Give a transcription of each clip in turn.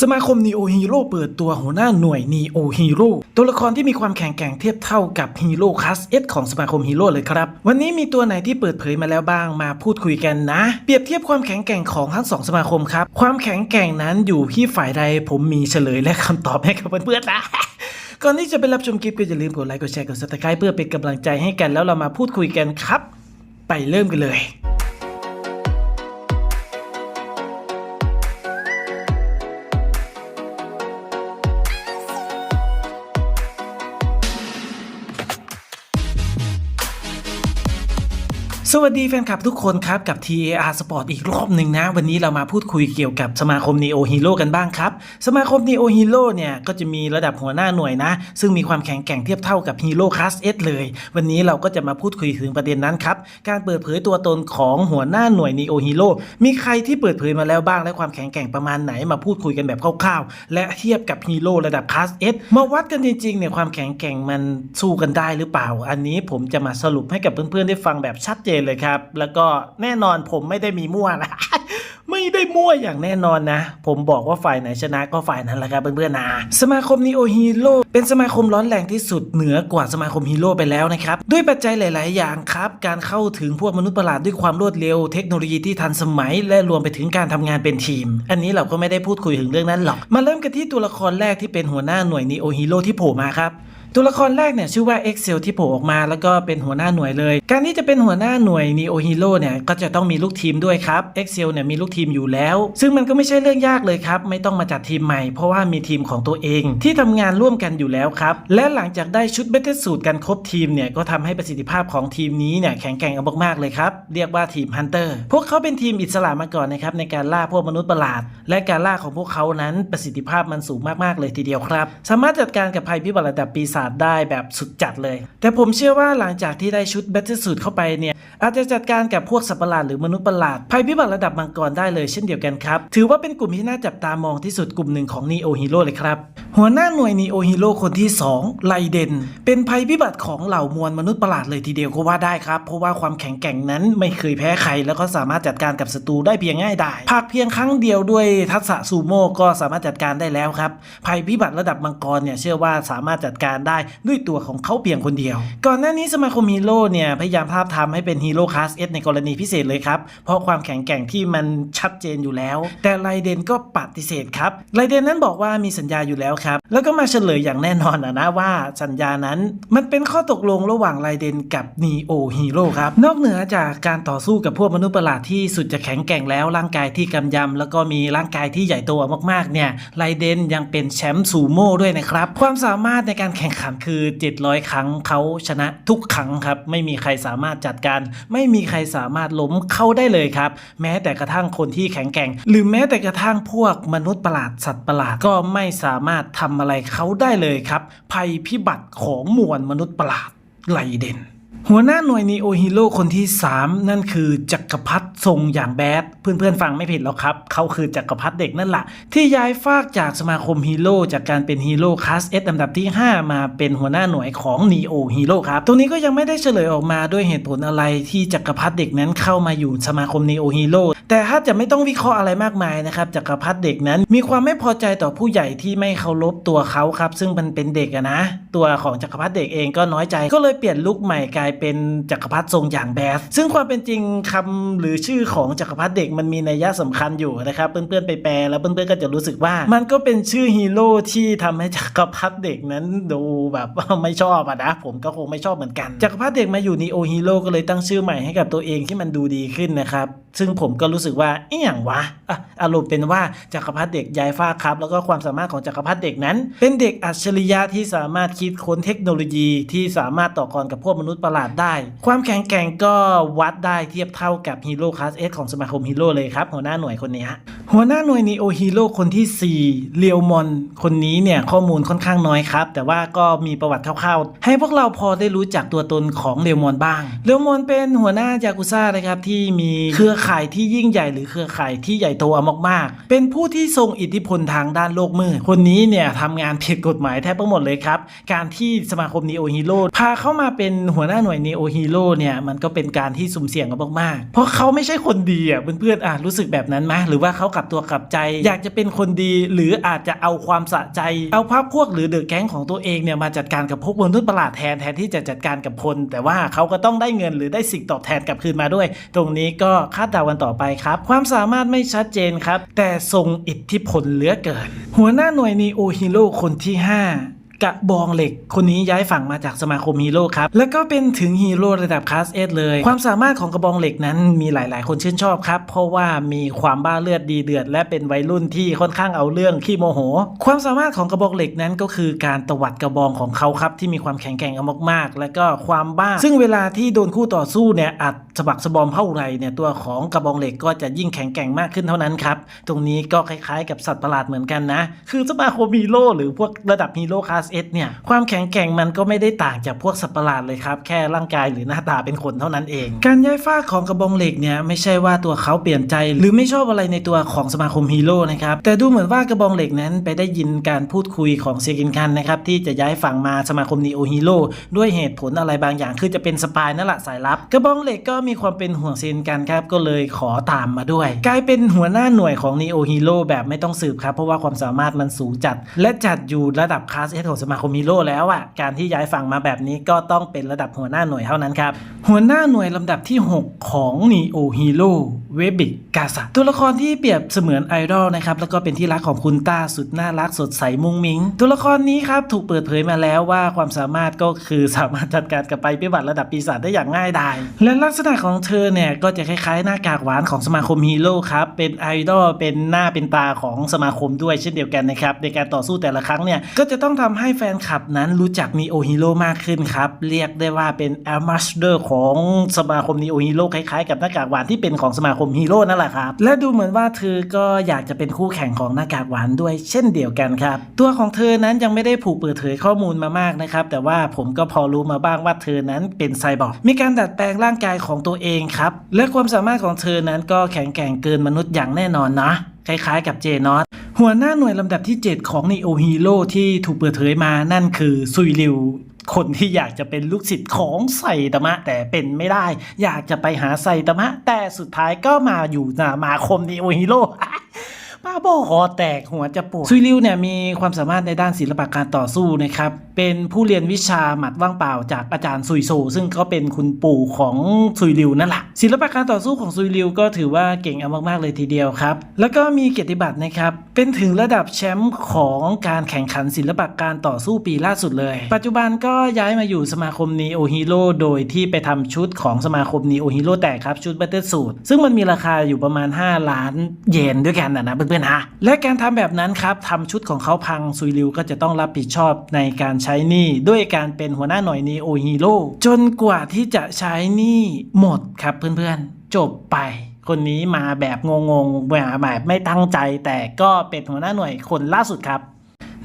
สมาคมนีโอฮีโร่เปิดตัวหัวหน้าหน่วยนีโอฮีโร่ตัวละครที่มีความแข็งแกร่งเทียบเท่ากับฮีโร่คลาสเอสของสมาคมฮีโร่เลยครับ วันนี้มีตัวไหนที่เปิดเผยมาแล้วบ้างมาพูดคุยกันนะ เปรียบเทียบความแข็งแกร่งของทั้งสองสมาคมครับ ความแข็งแกร่งนั้นอยู่ที่ฝ่ายใดผมมีเฉลยและคำตอบให้กับเพื่อนๆนะก่อนที่จะไปรับชมคลิปก็อย่าลืมกดไลค์กดแชร์กดซับสไครป์เพื่อเป็นกำลังใจให้กันแล้วเรามาพูดคุยกันครับ ไปเริ่มกันเลย สวัสดีแฟนคลับทุกคนครับ กับ TAR Sport อีกรอบหนึ่งนะ วันนี้เรามาพูดคุยเกี่ยวกับสมาคม Neo Hero กันบ้างครับ สมาคม Neo Hero เนี่ยก็จะมีระดับหัวหน้าหน่วยนะ ซึ่งมีความแข็งแกร่งเทียบเท่ากับ Hero Class S เลย วันนี้เราก็จะมาพูดคุยถึงประเด็นนั้นครับ การเปิดเผยตัวตนของหัวหน้าหน่วย Neo Hero มีใครที่เปิดเผยมาแล้วบ้างและความแข็งแกร่งประมาณไหนมาพูดคุยกันแบบคร่าวๆและเทียบกับฮีโร่ระดับ Class S มาวัดกันจริงๆเนี่ยความแข็งแกร่งมันสู้กันได้หรือเปล่า อันนี้ผมจะมาสรุปให้กับเพื่อนๆได้ฟังแบบชัดเจนเลยครับ แล้วก็แน่นอนผมไม่ได้มีมั่วนะไม่ได้มั่วอย่างแน่นอนนะ ผมบอกว่าฝ่ายไหนชนะก็ฝ่ายนั้นแหละครับเพื่อนๆนะสมาคมนีโอฮีโร่เป็นสมาคมร้อนแรงที่สุดเหนือกว่าสมาคมฮีโร่ไปแล้วนะครับ ด้วยปัจจัยหลาย ๆ อย่างครับ การเข้าถึงพวกมนุษย์ประหลาดด้วยความรวดเร็ว เทคโนโลยีที่ทันสมัย และรวมไปถึงการทำงานเป็นทีม อันนี้เราก็ไม่ได้พูดคุยถึงเรื่องนั้นหรอกมาเริ่มกันที่ตัวละครแรกที่เป็นหัวหน้าหน่วยนีโอฮีโร่ที่โผล่มาครับ ตัวละครแรกเนี่ยชื่อว่า Excel ที่โผล่ออกมาแล้วก็เป็นหัวหน้าหน่วยเลย การที่จะเป็นหัวหน้าหน่วย Neo Hero เนี่ยก็จะต้องมีลูกทีมด้วยครับ Excel เนี่ยมีลูกทีมอยู่แล้ว ซึ่งมันก็ไม่ใช่เรื่องยากเลยครับ ไม่ต้องมาจัดทีมใหม่เพราะว่ามีทีมของตัวเอง ที่ทำงานร่วมกันอยู่แล้วครับ และหลังจากได้ชุดเบ t เ e สูตรกันครบทีมเนี่ยก็ทำให้ประสิทธิภาพของทีมนี้เนี่ยแข็งแกร่งอามากๆเลยครับเรียกว่าทีม Hunter พวกเขาเป็นทีมอิสระมาก่อนนะครับในการล่าพวกมนุษย์ประหลาด และการล่าของพวกเขานั้นประสิทธิภาพมันสูงมากๆเลยทีเดียวครับ สามารถจัดการกับภัยพิบัติระดับปีศาจได้แบบสุดจัดเลย แต่ผมเชื่อว่าหลังจากที่ได้ชุดแบตเตอร์สูตรเข้าไปเนี่ย อาจจะจัดการกับพวกสัตว์ประหลาดหรือมนุษย์ประหลาดภัยพิบัติระดับมังกรได้เลยเช่นเดียวกันครับ ถือว่าเป็นกลุ่มที่น่าจับตามองที่สุดกลุ่มหนึ่งของ Neo Hero เลยครับ หัวหน้าหน่วย Neo Hero คนที่ 2 ไลเดน เป็นภัยพิบัติของเหล่ามวลมนุษย์ประหลาดเลยทีเดียวก็ว่าได้ครับ เพราะว่าความแข็งแกร่งนั้นไม่เคยแพ้ใคร แล้วก็สามารถจัดการกับศัตรูได้เพียงง่ายดายภาคเพียงครั้งเดียวด้วยทักษะซูโม่ก็สามารถจัดการได้แล้วครับภัยพิบัติระดับมังกรเนี่ยเชื่อว่าสามารถจัดการได้ด้วยตัวของเขาเพียงคนเดียว ก่อนหน้านี้สมาคมฮีโร่เนี่ย พยายามภาพทำให้เป็นฮีโร่คลาสเอสในกรณีพิเศษเลยครับ เพราะความแข็งแกร่งที่มันชัดเจนอยู่แล้ว แต่ไลเดนก็ปฏิเสธครับไลเดนนั้นบอกว่ามีสัญญาอยู่แล้วครับ แล้วก็มาเฉลยอย่างแน่นอนนะว่าสัญญานั้นมันเป็นข้อตกลงระหว่างไลเดนกับนีโอฮีโร่ครับนอกเหนือจากการต่อสู้กับพวกมนุษย์ประหลาดที่สุดจะแข็งแกร่งแล้วร่างกายที่กำยำแล้วก็มีร่างกายที่ใหญ่โตมากๆเนี่ยไลเดนยังเป็นแชมป์ซูโม่ด้วยนะครับความสามารถในการแข่งครั้งคือ 700 ครั้งเขาชนะทุกครั้งครับ ไม่มีใครสามารถจัดการ ไม่มีใครสามารถล้มเขาได้เลยครับ แม้แต่กระทั่งคนที่แข็งแกร่ง หรือแม้แต่กระทั่งพวกมนุษย์ประหลาดสัตว์ประหลาดก็ไม่สามารถทำอะไรเขาได้เลยครับ ภัยพิบัติของมวลมนุษย์ประหลาดไลเดน หัวหน้าหน่วยนีโอฮีโร่คนที่ 3 นั่นคือจักรพรรดิทรงอย่างแบด เพื่อนๆฟังไม่ผิดหรอกครับ เขาคือจักรพรรดิเด็กนั่นแหละที่ย้ายฟากจากสมาคมฮีโร่จากการเป็นฮีโร่คลาสเอสลำดับที่ 5 มาเป็นหัวหน้าหน่วยของนีโอฮีโร่ครับ ตรงนี้ก็ยังไม่ได้เฉลยออกมาด้วยเหตุผลอะไรที่จักรพรรดิเด็กนั้นเข้ามาอยู่สมาคมนีโอฮีโร่แต่ถ้าจะไม่ต้องวิเคราะห์อะไรมากมายนะครับจักรพรรดิเด็กนั้น มีความไม่พอใจต่อผู้ใหญ่ที่ไม่เคารพตัวเขาครับซึ่งมันเป็นเด็กนะตัวของจักรพรรดิเด็กเองก็น้อยใจก็เลยเปลี่ยนลุคใหม่กลายเป็นจักรพรรดิทรงอย่างแบส ซึ่งความเป็นจริงคำหรือชื่อของจักรพรรดิเด็กมันมีนัยยะสำคัญอยู่นะครับเพื่อนๆไปแปลแล้วเพื่อนๆก็จะรู้สึกว่า มันก็เป็นชื่อฮีโร่ที่ทำให้จักรพรรดิเด็กนั้นดูแบบไม่ชอบอะนะผมก็คงไม่ชอบเหมือนกันจักรพรรดิเด็กมาอยู่นีโอฮีโร่ก็เลยตั้งชื่อใหม่ให้กับตัวเองที่มันดูดีขึ้นนะครับซึ่งผมก็รู้สึกว่าเอี่ยงวะอารมณ์เป็นว่าจักรพรรดิเด็กย้ายฟ้าครับ แล้วก็ความสามารถของจักรพรรดิเด็กนั้น เป็นเด็กอัจฉริยะที่สามารถคิดค้นเทคโนโลยีที่สามารถต่อกรกับพวกมนุษย์ประหลาดได้ ความแข็งแกร่งก็วัดได้เทียบเท่ากับฮีโร่คลาสเอสของสมาคมฮีโร่เลยครับหัวหน้าหน่วยคนนี้ หัวหน้าหน่วยนีโอฮีโร่คนที่ 4 เลียวมอน คนนี้เนี่ยข้อมูลค่อนข้างน้อยครับ แต่ว่าก็มีประวัติคร่าวๆ ให้พวกเราพอได้รู้จักตัวตนของเลียวมอนบ้าง เลียวมอนเป็นหัวหน้ายากุซ่านะครับที่มีเครือข่ายที่ยิ่งใหญ่หรือเครือข่ายที่ใหญ่โตอามากๆ เป็นผู้ที่ทรงอิทธิพลทางด้านโลกมืด คนนี้เนี่ยทำงานผิดกฎหมายแทบทั้งหมดเลยครับ การที่สมาคมนีโอฮีโร่พาเข้ามาเป็นหัวหน้าหน่วยน่วย Neo Hero เนี่ยมันก็เป็นการที่สุ่มเสี่ยงกันมากๆ เพราะเขาไม่ใช่คนดีอะเพื่อนๆอะรู้สึกแบบนั้นไหมหรือว่าเขากลับตัวกลับใจ อยากจะเป็นคนดีหรืออาจจะเอาความสะใจ เอาภาพพวกหรือเดอะแก๊งของตัวเองเนี่ยมาจัดการกับพวกมนุษย์ประหลาดแทนแทนที่จะจัดการกับคน แต่ว่าเขาก็ต้องได้เงินหรือได้สิ่งตอบแทนกลับคืนมาด้วย ตรงนี้ก็คาดเดากันต่อไปครับ ความสามารถไม่ชัดเจนครับ แต่ทรงอิทธิพลเหลือเกิน หัวหน้าหน่วยนีโอฮีโร่คนที่ 5 กระบองเหล็ก คนนี้ย้ายฝั่งมาจากสมาคมฮีโร่ครับ แล้วก็เป็นถึงฮีโร่ระดับคลาสเอสเลย ความสามารถของกระบองเหล็กนั้นมีหลาย ๆ คนชื่นชอบครับ เพราะว่ามีความบ้าเลือดดีเดือด และเป็นวัยรุ่นที่ค่อนข้างเอาเรื่องขี้โมโห ความสามารถของกระบองเหล็กนั้นก็คือการตวัดกระบองของเขาครับที่มีความแข็งแกร่งอามากๆ และก็ความบ้า ซึ่งเวลาที่โดนคู่ต่อสู้เนี่ยอัด สะบักสะบอมเท่าไรเนี่ยตัวของกระบองเหล็กก็จะยิ่งแข็งแกร่งมากขึ้นเท่านั้นครับ ตรงนี้ก็คล้ายๆ กับสัตว์ประหลาดเหมือนกันนะ คือสมาคมฮีโร่หรือพวกระดับฮีโร่คลาสเอสเนี่ยความแข็งแกร่งมันก็ไม่ได้ต่างจากพวกสัตว์ประหลาดเลยครับ แค่ร่างกายหรือหน้าตาเป็นคนเท่านั้นเอง การย้ายฝ้าของกระบองเหล็กเนี่ยไม่ใช่ว่าตัวเขาเปลี่ยนใจ หรือไม่ชอบอะไรในตัวของสมาคมฮีโร่นะครับแต่ดูเหมือนว่ากระบองเหล็กนั้นไปได้ยินการพูดคุยของเซกินคันนะครับที่จะย้ายฝั่งมาสมาคมนีโอฮีโร่ด้วยเหตุผลอะไรบางอย่างคือจะเป็นสปายนั่นแหละสายลับ กระบองเหล็กก็มีีความเป็นห่วงเซนกันครับก็เลยขอตามมาด้วย กลายเป็นหัวหน้าหน่วยของนีโอฮีโร่แบบไม่ต้องสืบครับ เพราะว่าความสามารถมันสูงจัด และจัดอยู่ระดับคลาสเอสของสมาคมฮีโร่แล้วอะการที่ย้ายฝั่งมาแบบนี้ก็ต้องเป็นระดับหัวหน้าหน่วยเท่านั้นครับหัวหน้าหน่วยลำดับที่ 6 ของนีโอฮีโร่เวบิกาซาตัวละครที่เปรียบเสมือนไอดอลนะครับแล้วก็เป็นที่รักของคุณต้าสุดน่ารักสดใสมุ้งมิ้งตัวละครนี้ครับถูกเปิดเผยมาแล้วว่าความสามารถก็คือสามารถจัดการกับไปพิบัติระดับปีศาจได้อย่างง่ายดายและลักษณะของเธอเนี่ยก็จะคล้ายๆ หน้ากากหวานของสมาคมฮีโร่ครับ เป็นไอดอล เป็นหน้าเป็นตาของสมาคมด้วยเช่นเดียวกันนะครับ ในการต่อสู้แต่ละครั้งเนี่ย ก็จะต้องทำให้แฟนคลับนั้นรู้จักนีโอฮีโร่มากขึ้นครับ เรียกได้ว่าเป็นแอม a สเดอร์ของสมาคมนีโอฮีโร่คล้ายๆ กับหน้ากากหวานที่เป็นของสมาคมฮีโร่นั่นแหละครับ และดูเหมือนว่าเธอก็อยากจะเป็นคู่แข่งของหน้ากากหวานด้วยเช่นเดียวกันครับ ตัวของเธอนั้นยังไม่ได้ผูกเปิดเผยข้อมูลมามากนะครับ แต่ว่าผมก็พอรู้มาบ้างว่าเธอนั้นเป็นไซบอร์กมีการดัดแปลงร่างกายของตัวเองครับ และความสามารถของเธอนั้นก็แข็งแกร่งเกินมนุษย์อย่างแน่นอนนะคล้ายๆกับเจนอตหัวหน้าหน่วยลำดับที่ 7 ของนโอฮีโร่ที่ถูกเปิดเผยมานั่นคือซุยริวคนที่อยากจะเป็นลูกศิษย์ของไซตามะแต่เป็นไม่ได้ อยากจะไปหาไซตามะ แต่สุดท้ายก็มาอยู่สมาคมนโอฮีโร่ ป้าบอคอแตกหัวจะปวดซุยริวเนี่ยมีความสามารถในด้านศิลปะการต่อสู้นะครับเป็นผู้เรียนวิชาหมัดว่างเปล่าจากอาจารย์ซุยโซ ซึ่งก็เป็นคุณปู่ของซุยริวนั่นแหละศิลปะการต่อสู้ของซุยริวก็ถือว่าเก่งเอามากๆเลยทีเดียวครับ แล้วก็มีเกียรติบัตรนะครับเป็นถึงระดับแชมป์ของการแข่งขันศิลปะการต่อสู้ปีล่าสุดเลย ปัจจุบันก็ย้ายมาอยู่สมาคมนีโอฮีโร่โดยที่ไปทำชุดของสมาคมนีโอฮีโร่แตกครับชุดบัตเตอร์สูทซึ่งมันมีราคาอยู่ประมาณ 5 ล้านเยนด้วยกันนะนะเพื่อนๆฮะและการทำแบบนั้นครับทำชุดของเขาพังซุยริวก็จะต้องรับผิดชอบในการใช้หนี้ด้วยการเป็นหัวหน้าหน่วยนีโอฮีโร่จนกว่าที่จะใช้หนี้หมดครับเพื่อนๆ จบไปคนนี้มาแบบงงๆแบบไม่ตั้งใจ แต่ก็เป็นหัวหน้าหน่วยคนล่าสุดครับ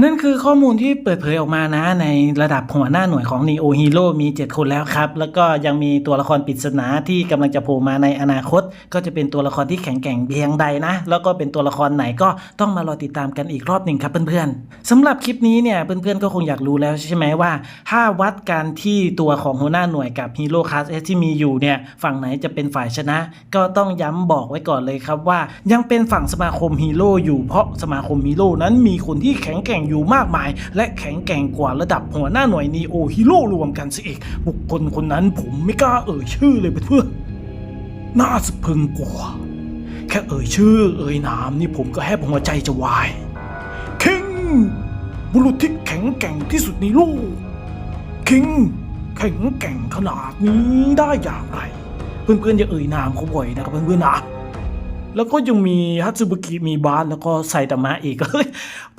นั่นคือข้อมูลที่เปิดเผยออกมานะ ในระดับหัวหน้าหน่วยของ Neo Hero มี 7 คนแล้วครับ แล้วก็ยังมีตัวละครปริศนาที่กำลังจะโผล่มาในอนาคต ก็จะเป็นตัวละครที่แข็งแกร่งเพียงใดนะ แล้วก็เป็นตัวละครไหนก็ต้องมารอติดตามกันอีกรอบหนึ่งครับเพื่อนๆสำหรับคลิปนี้เนี่ยเพื่อนๆก็คงอยากรู้แล้วใช่ไหมว่า ถ้าวัดการที่ตัวของหัวหน้าหน่วยกับฮีโร่คลาสเอที่มีอยู่เนี่ยฝั่งไหนจะเป็นฝ่ายชนะ ก็ต้องย้ำบอกไว้ก่อนเลยครับว่า ยังเป็นฝั่งสมาคมฮีโร่อยู่เพราะสมาคมฮีโร่นั้นมีคนที่แข็งแกร่งอยู่มากมาย และแข็งแกร่งกว่าระดับหัวหน้าหน่วยนีโอฮีโร่รวมกันซะอีกบุคคลคนนั้นผมไม่กล้าเอ่ยชื่อเลยเพื่อนๆน่าสะพึงกว่าแค่เอ่ยชื่อเอ่ยนามนี่ผมก็แทบหัวใจจะวายคิงบุรุษที่แข็งแกร่งที่สุดในโลกคิงแข็งแกร่งขนาดนี้ได้อย่างไร เพื่อนๆอย่าเอ่ยนามเขาบ่อยนะครับเพื่อนๆนะ แล้วก็ยังมีฮัตสึบุกิมีบาสแล้วก็ไซตามะอีกเฮ้ย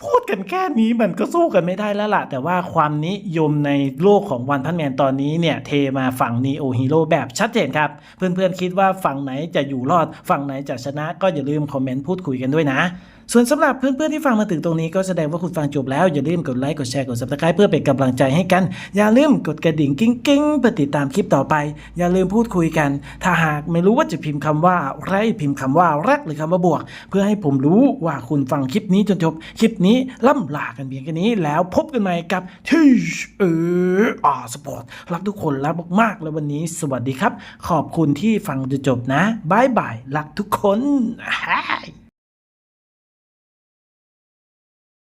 พูดกันแค่นี้มันก็สู้กันไม่ได้แล้วล่ะ แต่ว่าความนิยมในโลกของวันพันแมนตอนนี้เนี่ยเทมาฝั่งนีโอฮีโร่แบบชัดเจนครับ เพื่อนๆคิดว่าฝั่งไหนจะอยู่รอด ฝั่งไหนจะชนะก็อย่าลืมคอมเมนต์พูดคุยกันด้วยนะ ส่วนสำหรับเพื่อนๆที่ฟังมาถึงตรงนี้ก็แสดงว่าคุณฟังจบแล้ว อย่าลืมกดไลค์กดแชร์กด subscribe เพื่อเป็นกำลังใจให้กัน อย่าลืมกดกระดิ่งกิ้งกิ้งเพื่อติดตามคลิปต่อไป อย่าลืมพูดคุยกัน ถ้าหากไม่รู้ว่าจะพิมพ์คำว่าอะไรพิมพ์คำว่ารักหรือคำว่าบวก เพื่อให้ผมรู้ว่าคุณฟังคลิปนี้จนจบคลิปนี้ล่ำลากันเพียงแค่นี้ แล้วพบกันใหม่กับทีเอออาสปอร์ตรักทุกคนรักมากๆแล้ววันนี้ สวัสดีครับ ขอบคุณที่ฟังจนจบนะบายบายรักทุกคน Hi.